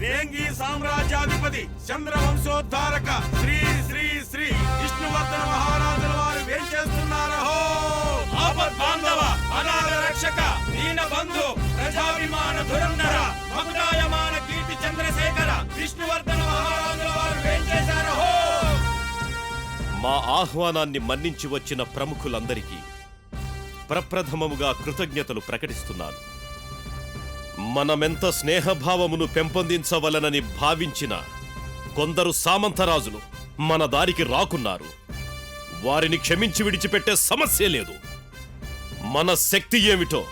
వేంగి సామ్రాజ్యాధిపతి చంద్రవంశోద్ధారక శ్రీ శ్రీ శ్రీ విష్ణువర్ధన మహారాజుల వారు వేంచేస్తున్నారు ఆపద్ బాంధవ అనాథ రక్షక దీన బంధు ప్రజాభిమాన ధురంధర మకుటాయమాన కీర్తి చంద్రశేఖర విష్ణువర్ధన మహారాజుల వారు వేంచేశారహో మా ఆహ్వానాన్ని మన్నించి వచ్చిన ప్రముఖులందరికీ ప్రప్రథమముగా కృతజ్ఞతలు ప్రకటిస్తున్నాను. మనమెంత స్నేహభావమును పెంపొందించవలనని భావించిన కొందరు సామంతరాజులు మన దారికి రాకున్నారు. వారిని క్షమించి విడిచిపెట్టే సమస్య లేదు. మన శక్తి ఏమిటో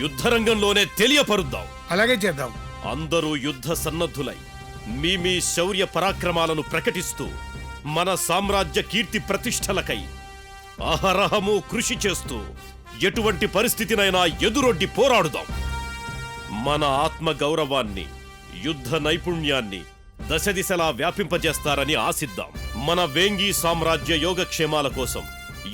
యుద్ధరంగంలోనే తెలియపరుద్దాం. అలాగే చేద్దాం. అందరూ యుద్ధ సన్నద్ధులై మీ మీ శౌర్య పరాక్రమాలను ప్రకటిస్తూ మన సామ్రాజ్య కీర్తి ప్రతిష్టలకై అహరహము కృషి చేస్తూ ఎటువంటి పరిస్థితినైనా ఎదురొడ్డి పోరాడుదాం. మన ఆత్మ గౌరవాన్ని యుద్ధ నైపుణ్యాన్ని దశ దిశలా వ్యాపింపజేస్తారని ఆశిద్దాం. మన వేంగి సామ్రాజ్య యోగక్షేమాల కోసం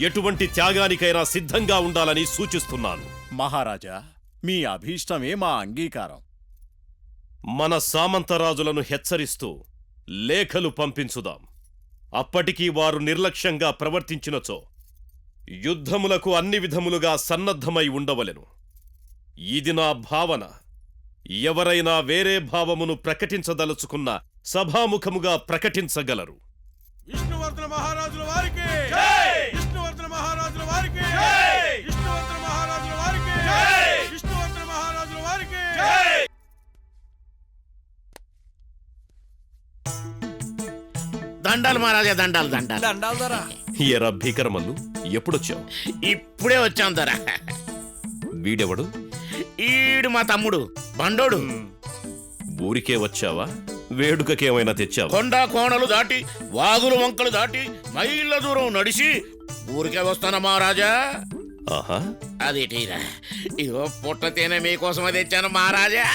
ఎటువంటి త్యాగానికైనా సిద్ధంగా ఉండాలని సూచిస్తున్నాను. మహారాజా మీ అభీష్టమే మా అంగీకారం. మన సామంతరాజులను హెచ్చరిస్తూ లేఖలు పంపించుదాం. అప్పటికీ వారు నిర్లక్ష్యంగా ప్రవర్తించినచో యుద్ధములకు అన్ని విధములుగా సన్నద్ధమై ఉండవలెను. ఇది నా భావన. ఎవరైనా వేరే భావమును ప్రకటించదలుచుకున్న సభాముఖముగా ప్రకటించగలరు. విష్ణువర్ధన మహారాజుల వారికి! విష్ణువర్ధన మహారాజుల వారికి! విష్ణువర్ధన మహారాజుల వారికి! విష్ణువర్ధన మహారాజుల వారికి! దండాలు మహారాజా దండాలు దండాలు. దండాలు ధర. ఎరా భీకరమల్లు ఎప్పుడొచ్చావు? ఇప్పుడే వచ్చాం ధర. వీడెవడు? ఈడు మా తమ్ముడు. బండోడు. ఊరికే వచ్చావా? వేడుకకేమైనా తెచ్చావా? కొండ కోణలు దాటి వాగులు వంకలు దాటి మైళ్ళ దూరం నడిచి ఊరికే వస్తానా మహారాజా? ఆహా. అదేటీరా ఇదిగో పుట్ట తేనె మీకోసమే తెచ్చాను మహారాజా.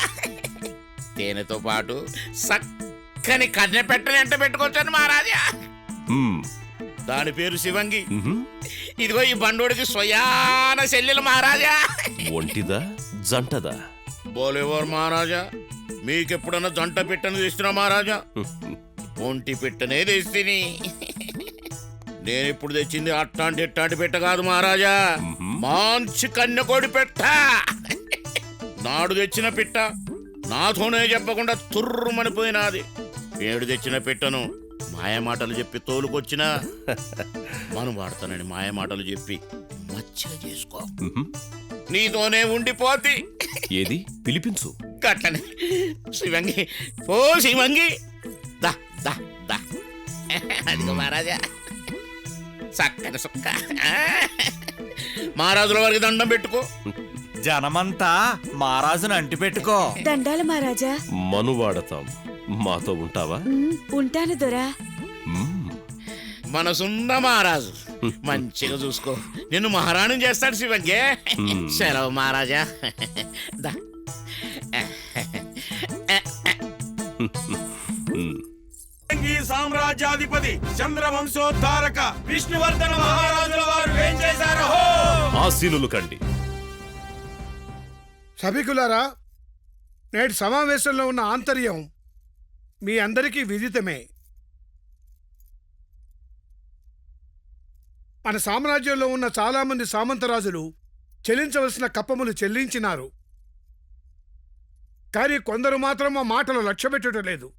తేనెతో పాటు చక్కని కన్నె పెట్టని ఎంట పెట్టుకొచ్చాను మహారాజా. దాని పేరు శివంగి. ఇదిగో ఈ బండోడికి స్వయాన చెల్లెలు మహారాజా. ఒంటిదా? జంటదా? బోలేవారు మహారాజా? మీకెప్పుడన్నా జంట పిట్టను తెస్తున్నా మహారాజా? ఒంటి పిట్టనే తెస్తిని నేను ఇప్పుడు తెచ్చింది అట్టాంటి ఇట్టాంటి పెట్ట కాదు మహారాజా. మంచి కన్యకోడి పెట్ట. నాడు తెచ్చిన పిట్ట నాతోనే చెప్పకుండా తుర్రుమనిపోయినాది ఏడు తెచ్చిన పిట్టను మాయమాటలు చెప్పి తోలుకొచ్చినా మనం వాడతానని మాయమాటలు చెప్పి మచ్చిగా చేసుకో. నీతోనే ఉండిపోతి. ఏది? పిలిపించు. కట్టని. శివంగి. ఓ శివంగి. దా దా దా. అదిగో మహారాజా. చక్కని సుక్క. మహారాజుల వారికి దండం పెట్టుకో. జనమంతా మహారాజును అంటి పెట్టుకో దండాల మహారాజా. మనువాడతాం మాతో ఉంటావా? ఉంటాను దొరా. మనసున్న మహారాజు. మంచిగా చూసుకో. నిన్ను మహారాణి చేస్తాడు శివంగి సెలవు మహారాజా. దా. సామ్రాజ్యాధిపతి చంద్రవంశోద్ధారక విష్ణువర్ధన మహారాజుల వారు వేంచేశారు ఆసీనులు కండి. సభికులారా నేటి సమావేశంలో ఉన్న ఆంతర్యం మీ అందరికీ విదితమే. మన సామ్రాజ్యంలో ఉన్న చాలామంది సామంతరాజులు చెల్లించవలసిన కప్పములు చెల్లించినారు. కానీ కొందరు మాత్రం ఆ మాటలు లక్ష్యపెట్టడం లేదు.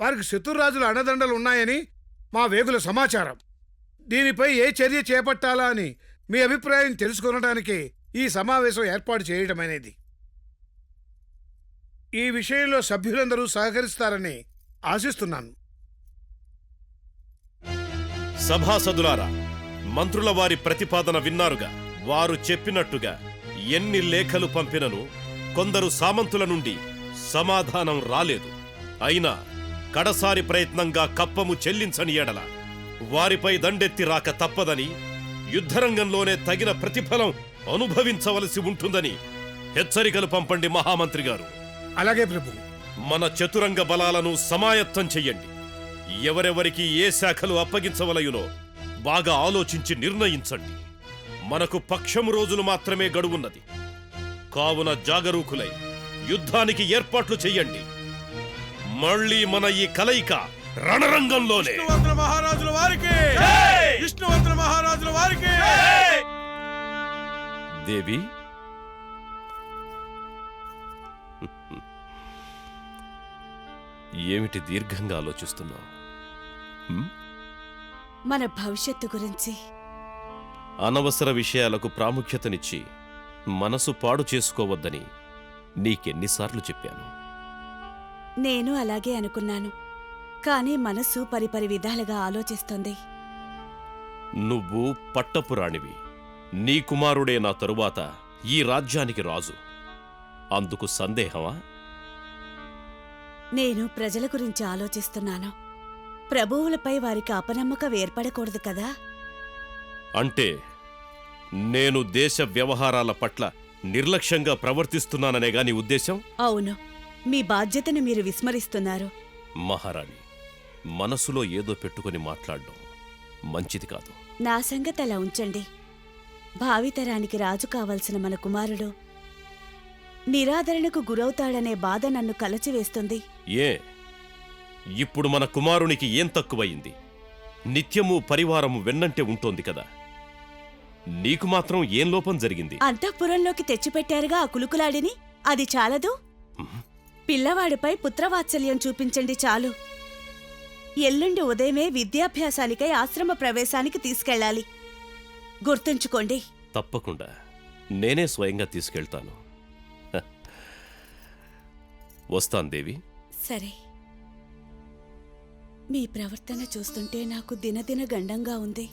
వారికి శత్రురాజుల అన్నదండలు ఉన్నాయని మా వేగుల సమాచారం. దీనిపై ఏ చర్య చేపట్టాలా అని మీ అభిప్రాయం తెలుసుకొనడానికి ఈ సమావేశం ఏర్పాటు చేయడమనేది ఈ విషయంలో సభ్యులందరూ సహకరిస్తారని ఆశిస్తున్నాను. సభాసదులారా మంత్రుల వారి ప్రతిపాదన విన్నారుగా వారు చెప్పినట్టుగా ఎన్ని లేఖలు పంపినను కొందరు సామంతుల నుండి సమాధానం రాలేదు. అయినా కడసారి ప్రయత్నంగా కప్పము చెల్లించని ఎడల వారిపై దండెత్తి రాక తప్పదని యుద్ధరంగంలోనే తగిన ప్రతిఫలం అనుభవించవలసి ఉంటుందని హెచ్చరికలు పంపండి మహామంత్రి గారు. అలాగే ప్రభు. మన చతురంగ బలాలను సమాయత్తం చెయ్యండి. ఎవరెవరికి ఏ శాఖలు అప్పగించవలయునో బాగా ఆలోచించి నిర్ణయించండి. మనకు పక్షము రోజులు మాత్రమే గడువున్నది. కావున జాగరూకులై యుద్ధానికి ఏర్పాట్లు చెయ్యండి. మళ్ళీ మన ఈ కలయిక రణరంగంలోనే. విష్ణువర్ధన మహారాజుల వారికి! విష్ణువర్ధన మహారాజుల వారికి! దేవి? ఏమిటి దీర్ఘంగా ఆలోచిస్తున్నావు? మన భవిష్యత్తు గురించి. అనవసర విషయాలకు ప్రాముఖ్యతనిచ్చి మనసు పాడు చేసుకోవద్దని నీకెన్నిసార్లు చెప్పాను. నేను అలాగే అనుకున్నాను. కానీ మనసు పరిపరి విధాలుగా ఆలోచిస్తుంది. నువ్వు పట్టపురాణివి నీ కుమారుడే నా తరువాత ఈ రాజ్యానికి రాజు. అందుకు సందేహమా? నేను ప్రజల గురించి ఆలోచిస్తున్నాను. ప్రభువులపై వారికి అపనమ్మకం ఏర్పడకూడదు కదా? అంటే నేను దేశ వ్యవహారాల పట్ల నిర్లక్ష్యంగా ప్రవర్తిస్తున్నాననే గాని ఉద్దేశం అవును. మీ బాధ్యతను మీరు విస్మరిస్తున్నారు. మహారాణి మనసులో ఏదో పెట్టుకొని మాట్లాడడం మంచిది కాదు. నా సంగతి అలా ఉంచండి. భావితరానికి రాజు కావలసిన మన కుమారుడు నిరాదరణకు గురవుతాడనే బాధ నన్ను కలచివేస్తుంది. ఏ? ఇప్పుడు మన కుమారునికి ఏం తక్కువయింది? నిత్యము పరివారము వెన్నంటే ఉంటోంది కదా. నీకు మాత్రం ఏం లోపం జరిగింది? అంతఃపురంలోకి తెచ్చిపెట్టారుగా ఆ కులుకులాడిని? అది చాలదు? పిల్లవాడిపై పుత్రవాత్సల్యం చూపించండి చాలు. ఎల్లుండి ఉదయమే విద్యాభ్యాసానికై ఆశ్రమ ప్రవేశానికి తీసుకెళ్ళాలి. గుర్తుంచుకోండి. తప్పకుండా. నేనే స్వయంగా తీసుకెళ్తాను. హ. వస్తాను దేవి. సరే. మీ ప్రవర్తన చూస్తుంటే నాకు దినదిన గండంగా ఉంది.